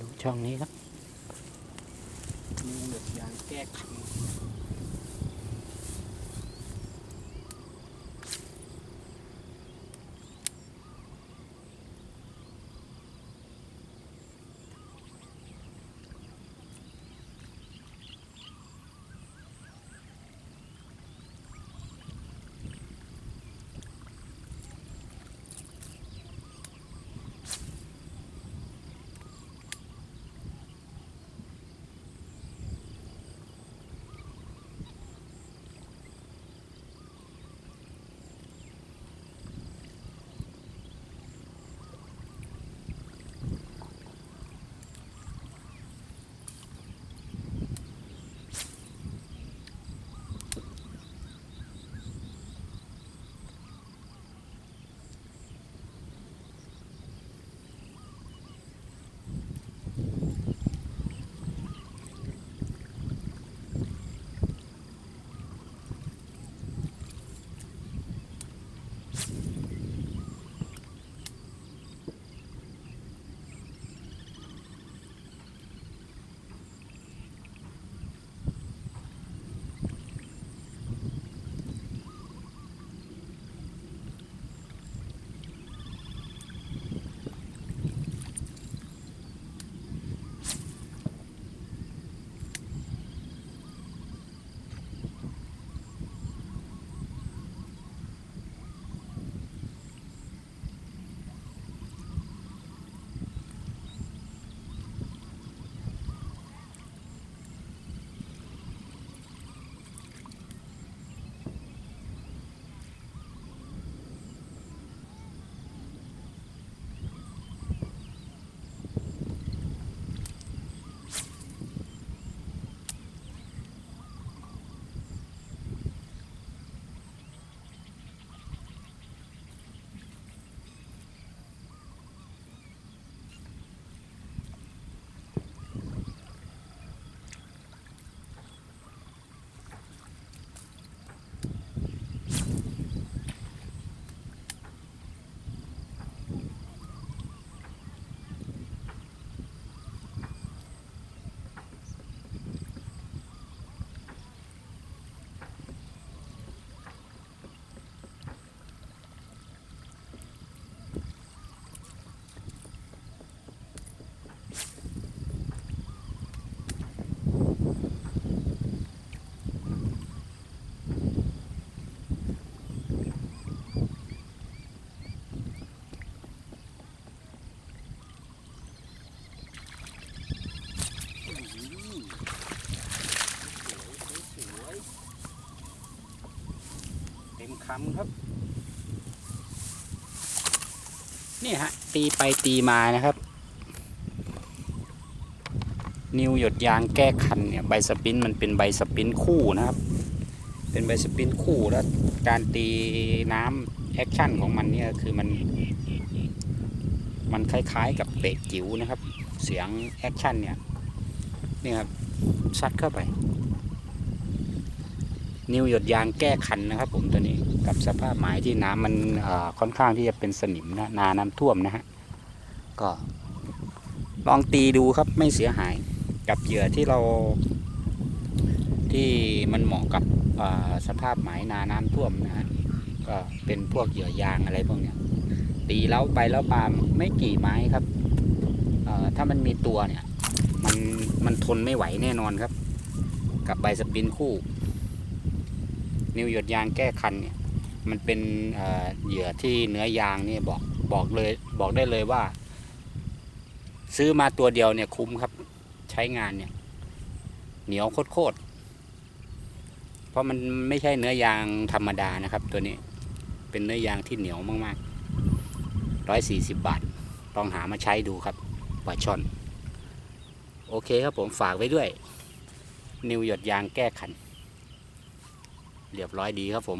ดูช่องนี้ครับ มีเหล็กยางแก้ขัน คำครับ นี่ฮะ ตีไปตีมานะครับ นิวหยดยางแก้คันเนี่ยใบสปินมันเป็นใบสปินคู่นะครับ เป็นใบสปินคู่แล้วการตีน้ำแอคชั่นของมันเนี่ยคือมัน มันคล้ายๆกับเบรกจิ๋วนะครับ เสียงแอคชั่นเนี่ยนี่ครับซัดเข้าไป นิวหยดยางแก้คันนะครับผมตัวนี้กับสภาพหมายที่น้ำมันค่อนข้างที่จะเป็นสนิมนะนาน้ำท่วมนะฮะก็ลองตีดูครับไม่เสียหายกับเหยื่อที่เรา ที่มันเหมาะกับสภาพหมายนาน้ำท่วมนะฮะก็เป็นพวกเหยื่อยางอะไรพวกเนี้ยตีแล้วไปแล้วปาล์มไม่กี่ไม้ครับถ้ามันมีตัวเนี่ย มันมันทนไม่ไหวแน่นอนครับ กับใบสปรินคู่ นิวหยดยางแก้คันเนี่ยมันเป็นเหยื่อที่เนื้อยางเนี่ยบอกบอกเลยบอกได้เลยว่า ซื้อมาตัวเดียวเนี่ยคุ้มครับ ใช้งานเนี่ย เหนียวโคตรเพราะมันไม่ใช่เนื้อยางธรรมดานะครับ ตัวนี้เป็นเนื้อยางที่เหนียวมากๆร้อยสี่สิบบาท ลองหามาใช้ดูครับปลาช่อน โอเคครับผมฝากไว้ด้วย นิวหยดยางแก้ขัน เรียบร้อยดีครับผม